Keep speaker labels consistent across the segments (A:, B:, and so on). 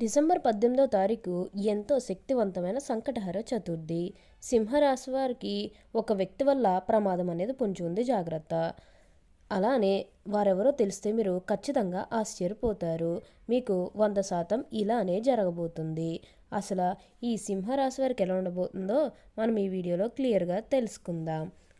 A: December పద్దెనిమిదో తారీఖు ఎంతో శక్తివంతమైన సంకటహర చతుర్థి. సింహరాశి వారికి ఒక వ్యక్తి వల్ల ప్రమాదం అనేది పొంచి ఉంది జాగ్రత్త. అలానే వారెవరో తెలిస్తే మీరు ఖచ్చితంగా ఆశ్చర్యపోతారు. మీకు వంద శాతం ఇలానే జరగబోతుంది. అసలు ఈ సింహరాశి వారికి ఎలా ఉండబోతుందో మనం ఈ వీడియోలో క్లియర్గా తెలుసుకుందాం.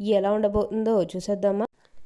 A: ఎలా ఉండబోతుందో చూసేద్దామా?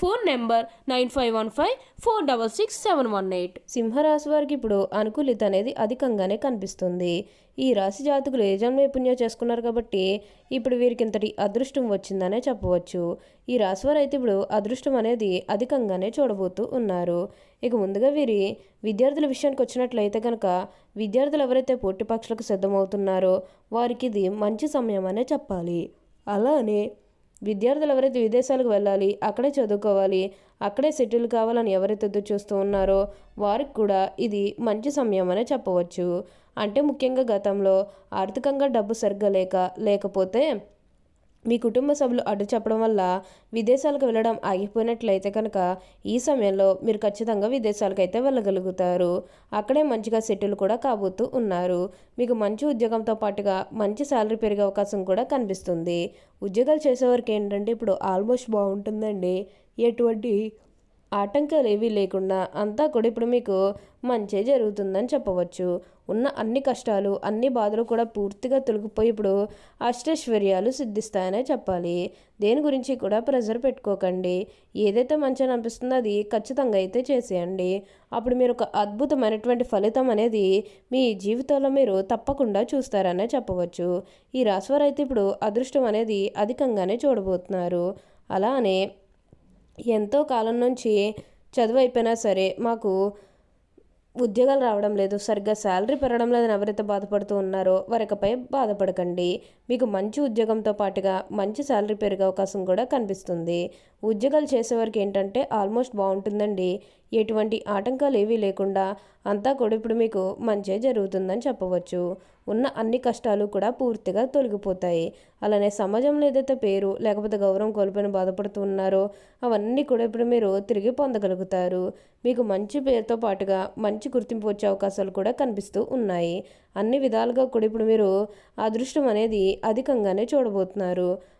A: Phone number nine five one five four double six seven one eight. సింహరాశి వారికి ఇప్పుడు అనుకూలిత అనేది అధికంగానే కనిపిస్తుంది. ఈ రాశి జాతకులు ఏ నైపుణ్యం పుణ్యం చేసుకున్నారు కాబట్టి ఇప్పుడు వీరికి ఇంతటి అదృష్టం వచ్చిందనే చెప్పవచ్చు. ఈ రాశి వారు అయితే ఇప్పుడు అదృష్టం అనేది అధికంగానే చూడబోతూ ఉన్నారు. ఇక ముందుగా వీరి విద్యార్థుల విషయానికి వచ్చినట్లయితే కనుక విద్యార్థులు ఎవరైతే పోటీ పక్షులకు సిద్ధమవుతున్నారో వారికి ఇది మంచి సమయం అనే చెప్పాలి. అలానే విద్యార్థులు ఎవరైతే విదేశాలకు వెళ్ళాలి అక్కడే చదువుకోవాలి అక్కడే సెటిల్ కావాలని ఎవరైతే ఎదురు చూస్తూ ఉన్నారో వారికి కూడా ఇది మంచి సమయం అనే చెప్పవచ్చు. అంటే ముఖ్యంగా గతంలో ఆర్థికంగా డబ్బు సరిగ్గా లేక లేకపోతే మీ కుటుంబ సభ్యులు అడ్డు చెప్పడం వల్ల విదేశాలకు వెళ్ళడం ఆగిపోయినట్లయితే కనుక ఈ సమయంలో మీరు ఖచ్చితంగా విదేశాలకు అయితే వెళ్ళగలుగుతారు. అక్కడే మంచిగా సెటిల్ కూడా కాబోతూ ఉన్నారు. మీకు మంచి ఉద్యోగంతో పాటుగా మంచి శాలరీ పెరిగే అవకాశం కూడా కనిపిస్తుంది. ఉద్యోగాలు చేసేవారికి ఏంటంటే ఇప్పుడు ఆల్మోస్ట్ బాగుంటుందండి. ఎటువంటి ఆటంకాలు ఏవీ లేకుండా అంతా కూడా ఇప్పుడు మీకు మంచే జరుగుతుందని చెప్పవచ్చు. ఉన్న అన్ని కష్టాలు అన్ని బాధలు కూడా పూర్తిగా తొలగిపోయి ఇప్పుడు అష్టైశ్వర్యాలు సిద్ధిస్తాయనే చెప్పాలి. దేని గురించి కూడా ప్రెజర్ పెట్టుకోకండి. ఏదైతే మంచిగా అనిపిస్తుందో అది ఖచ్చితంగా అయితే చేసేయండి. అప్పుడు మీరు ఒక అద్భుతమైనటువంటి ఫలితం అనేది మీ జీవితంలో మీరు తప్పకుండా చూస్తారనే చెప్పవచ్చు. ఈ రాశివారు అయితే ఇప్పుడు అదృష్టం అనేది అధికంగానే చూడబోతున్నారు. అలానే ఎంతో కాలం నుంచి చదువు అయిపోయినా సరే మాకు ఉద్యోగాలు రావడం లేదు. సరిగ్గా శాలరీ పెరగడం లేదని ఎవరైతే బాధపడుతూ ఉన్నారో వారికపై బాధపడకండి. మీకు మంచి ఉద్యోగంతో పాటుగా మంచి శాలరీ పెరిగే అవకాశం కూడా కనిపిస్తుంది. ఉద్యోగాలు చేసేవారికి ఏంటంటే ఆల్మోస్ట్ బాగుంటుందండి. ఎటువంటి ఆటంకాలు ఏవీ లేకుండా అంతా కూడా ఇప్పుడు మీకు మంచే జరుగుతుందని చెప్పవచ్చు. ఉన్న అన్ని కష్టాలు కూడా పూర్తిగా తొలగిపోతాయి. అలానే సమాజంలో ఏదైతే పేరు లేకపోతే గౌరవం కోల్పోయిన బాధపడుతూ ఉన్నారో అవన్నీ కూడా ఇప్పుడు మీరు తిరిగి పొందగలుగుతారు. మీకు మంచి పేరుతో పాటుగా మంచి గుర్తింపు వచ్చే అవకాశాలు కూడా కనిపిస్తూ ఉన్నాయి. అన్ని విధాలుగా కూడా ఇప్పుడు మీరు అదృష్టం అనేది అధికంగానే చూడబోతున్నారు.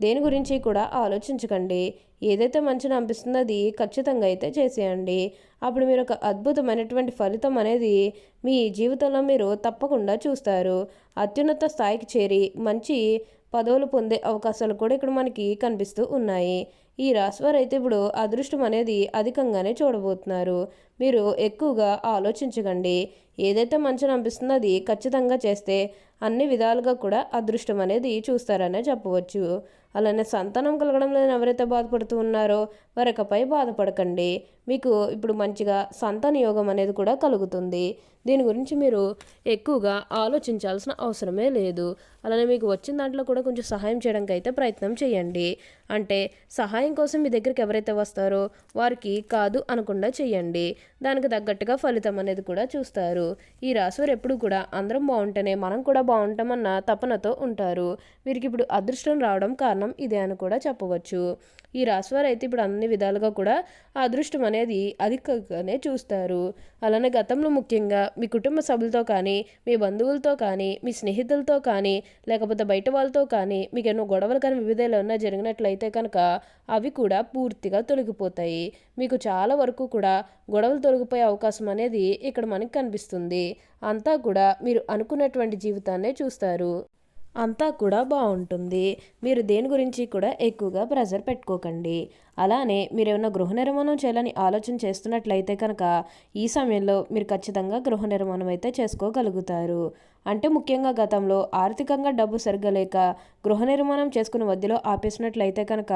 A: దేని గురించి కూడా ఆలోచించకండి. ఏదైతే మంచిని అనిపిస్తుందో అది ఖచ్చితంగా అయితే చేసేయండి. అప్పుడు మీరు ఒక అద్భుతమైనటువంటి ఫలితం అనేది మీ జీవితంలో మీరు తప్పకుండా చూస్తారు. అత్యున్నత స్థాయికి చేరి మంచి పదవులు పొందే అవకాశాలు కూడా ఇక్కడ మనకి కనిపిస్తూ ఉన్నాయి. ఈ రాశివారు అయితే ఇప్పుడు అదృష్టం అనేది అధికంగానే చూడబోతున్నారు. మీరు ఎక్కువగా ఆలోచించకండి. ఏదైతే మంచిని అనిపిస్తుందో అది ఖచ్చితంగా చేస్తే అన్ని విధాలుగా కూడా అదృష్టం అనేది చూస్తారనే చెప్పవచ్చు. అలానే సంతానం కలగడం లేదని ఎవరైతే బాధపడుతూ ఉన్నారో వారికపై బాధపడకండి. మీకు ఇప్పుడు మంచిగా సంతాన యోగం అనేది కూడా కలుగుతుంది. దీని గురించి మీరు ఎక్కువగా ఆలోచించాల్సిన అవసరమే లేదు. అలానే మీకు వచ్చిన దాంట్లో కూడా కొంచెం సహాయం చేయడానికి అయితే ప్రయత్నం చేయండి. అంటే సహాయం కోసం మీ దగ్గరికి ఎవరైతే వస్తారో వారికి కాదు అనకుండా చేయండి. దానికి తగ్గట్టుగా ఫలితం అనేది కూడా చూస్తారు. ఈ రాశివారు ఎప్పుడు కూడా అందరం బాగుంటేనే మనం కూడా బాగుంటామన్న తపనతో ఉంటారు. వీరికి ఇప్పుడు అదృష్టం రావడం కారణం ఇదే అని కూడా చెప్పవచ్చు. ఈ రాశివారు అయితే ఇప్పుడు అన్ని విధాలుగా కూడా అదృష్టం అనేది అధికంగానే చూస్తారు. అలానే గతంలో ముఖ్యంగా మీ కుటుంబ సభ్యులతో కానీ మీ బంధువులతో కానీ మీ స్నేహితులతో కానీ లేకపోతే బయట వాళ్ళతో కానీ మీకు ఎన్నో గొడవలు కానీ వివిధాలు ఏమన్నా జరిగినట్లయితే కనుక అవి కూడా పూర్తిగా తొలగిపోతాయి. మీకు చాలా వరకు కూడా గొడవలు తొలగిపోయే అవకాశం అనేది ఇక్కడ మనకి కనిపిస్తుంది. అంతా కూడా మీరు అనుకున్నటువంటి జీవితాన్నే చూస్తారు. అంతా కూడా బాగుంటుంది. మీరు దేని గురించి కూడా ఎక్కువగా ప్రెజర్ పెట్టుకోకండి. అలానే మీరు ఏమైనా గృహ నిర్మాణం చేయాలని ఆలోచన చేస్తున్నట్లయితే కనుక ఈ సమయంలో మీరు ఖచ్చితంగా గృహ నిర్మాణం అయితే చేసుకోగలుగుతారు. అంటే ముఖ్యంగా గతంలో ఆర్థికంగా డబ్బు సరిగ్గా లేక గృహ నిర్మాణం చేసుకుని మధ్యలో ఆపేసినట్లయితే కనుక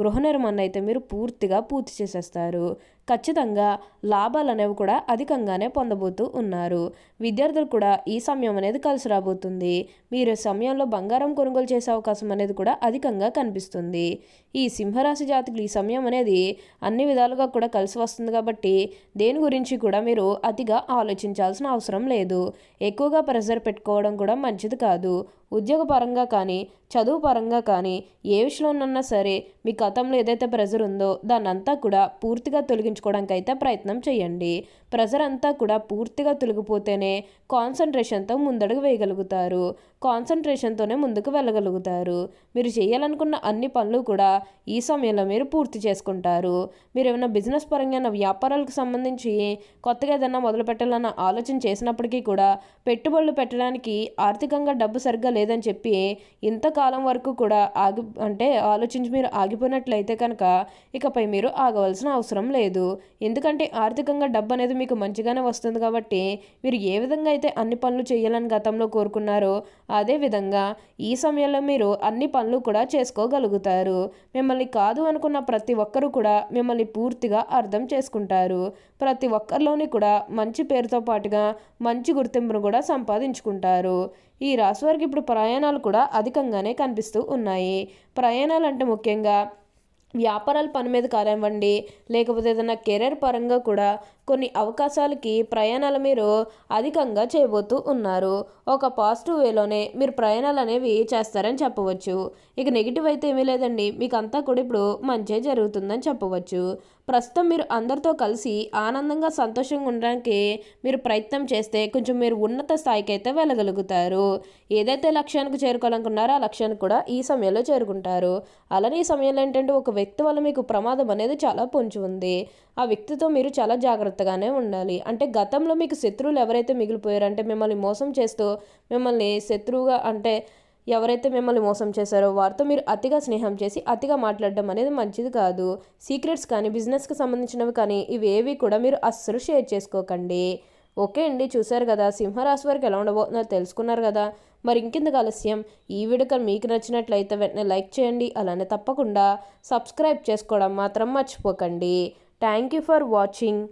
A: గృహ నిర్మాణం అయితే మీరు పూర్తిగా పూర్తి చేసేస్తారు. ఖచ్చితంగా లాభాలు అనేవి కూడా అధికంగానే పొందబోతూ ఉన్నారు. విద్యార్థులు కూడా ఈ సమయం అనేది కలిసి రాబోతుంది. మీరు సమయంలో బంగారం కొనుగోలు చేసే అవకాశం అనేది కూడా అధికంగా కనిపిస్తుంది. ఈ సింహరాశి జాతికి ఈ సమయం అనేది అన్ని విధాలుగా కూడా కలిసి వస్తుంది కాబట్టి దేని గురించి కూడా మీరు అతిగా ఆలోచించాల్సిన అవసరం లేదు. ఎక్కువగా ప్రెషర్ పెట్టుకోవడం కూడా మంచిది కాదు. ఉద్యోగపరంగా కానీ చదువు పరంగా కానీ ఏ విషయంలోనన్నా సరే మీ గతంలో ఏదైతే ప్రెజర్ ఉందో దాన్నంతా కూడా పూర్తిగా తొలగించుకోవడానికి అయితే ప్రయత్నం చేయండి. ప్రెజర్ అంతా కూడా పూర్తిగా తొలగిపోతేనే కాన్సన్ట్రేషన్తో ముందడుగు వేయగలుగుతారు. కాన్సన్ట్రేషన్తోనే ముందుకు వెళ్ళగలుగుతారు. మీరు చేయాలనుకున్న అన్ని పనులు కూడా ఈ సమయంలో మీరు పూర్తి చేసుకుంటారు. మీరు ఏమైనా బిజినెస్ పరంగా వ్యాపారాలకు సంబంధించి కొత్తగా ఏదైనా మొదలు పెట్టాలన్న ఆలోచన చేసినప్పటికీ కూడా పెట్టుబడులు పెట్టడానికి ఆర్థికంగా డబ్బు సరిగ్గా లేదని చెప్పి ఇంతకాలం వరకు కూడా ఆగి అంటే ఆలోచించి మీరు ఆగిపోయినట్లయితే కనుక ఇకపై మీరు ఆగవలసిన అవసరం లేదు. ఎందుకంటే ఆర్థికంగా డబ్బు అనేది మీకు మంచిగానే వస్తుంది కాబట్టి మీరు ఏ విధంగా అయితే అన్ని పనులు చేయాలని గతంలో కోరుకున్నారో అదే విధంగా ఈ సమయంలో మీరు అన్ని పనులు కూడా చేసుకోగలుగుతారు. మిమ్మల్ని కాదు అనుకున్న ప్రతి ఒక్కరూ కూడా మిమ్మల్ని పూర్తిగా అర్థం చేసుకుంటారు. ప్రతి ఒక్కరిలోని కూడా మంచి పేరుతో పాటుగా మంచి గుర్తింపును కూడా సంపాదించుకుంటారు. ఈ రాశి వారికి ఇప్పుడు ప్రయాణాలు కూడా అధికంగానే కనిపిస్తూ ఉన్నాయి. ప్రయాణాలు అంటే ముఖ్యంగా వ్యాపారాల పని మీద కానివ్వండి లేకపోతే ఏదైనా కెరీర్ పరంగా కూడా కొన్ని అవకాశాలకి ప్రయాణాలు మీరు అధికంగా చేయబోతూ ఉన్నారు. ఒక పాజిటివ్ వేలోనే మీరు ప్రయాణాలు అనేవి చేస్తారని చెప్పవచ్చు. ఇక నెగిటివ్ అయితే ఏమీ లేదండి. మీకు అంతా కూడా ఇప్పుడు మంచి జరుగుతుందని చెప్పవచ్చు. ప్రస్తుతం మీరు అందరితో కలిసి ఆనందంగా సంతోషంగా ఉండడానికి మీరు ప్రయత్నం చేస్తే కొంచెం మీరు ఉన్నత స్థాయికి అయితే వెళ్ళగలుగుతారు. ఏదైతే లక్ష్యానికి చేరుకోవాలనుకున్నారో ఆ లక్ష్యానికి కూడా ఈ సమయంలో చేరుకుంటారు. అలానే ఈ సమయంలో ఏంటంటే ఒక వ్యక్తి వల్ల మీకు ప్రమాదం అనేది చాలా పొంచి ఉంది ఆ వ్యక్తితో మీరు చాలా జాగ్రత్తగానే ఉండాలి. అంటే గతంలో మీకు శత్రువులు ఎవరైతే మిగిలిపోయారో అంటే మిమ్మల్ని మోసం చేస్తూ మిమ్మల్ని శత్రువుగా అంటే ఎవరైతే మిమ్మల్ని మోసం చేశారో వారితో మీరు అతిగా స్నేహం చేసి అతిగా మాట్లాడడం అనేది మంచిది కాదు. సీక్రెట్స్ కానీ బిజినెస్కి సంబంధించినవి కానీ ఇవి ఏవి కూడా మీరు అస్సలు షేర్ చేసుకోకండి. ఓకే అండి చూశారు కదా సింహరాశి వారికి ఎలా ఉండబోతుందో తెలుసుకున్నారు కదా. మరి ఇంకెందుకు ఆలస్యం? ఈ వీడియో మీకు నచ్చినట్లయితే వెంటనే లైక్ చేయండి అలానే తప్పకుండా సబ్స్క్రైబ్ చేసుకోవడం మాత్రం మర్చిపోకండి. Thank you for watching.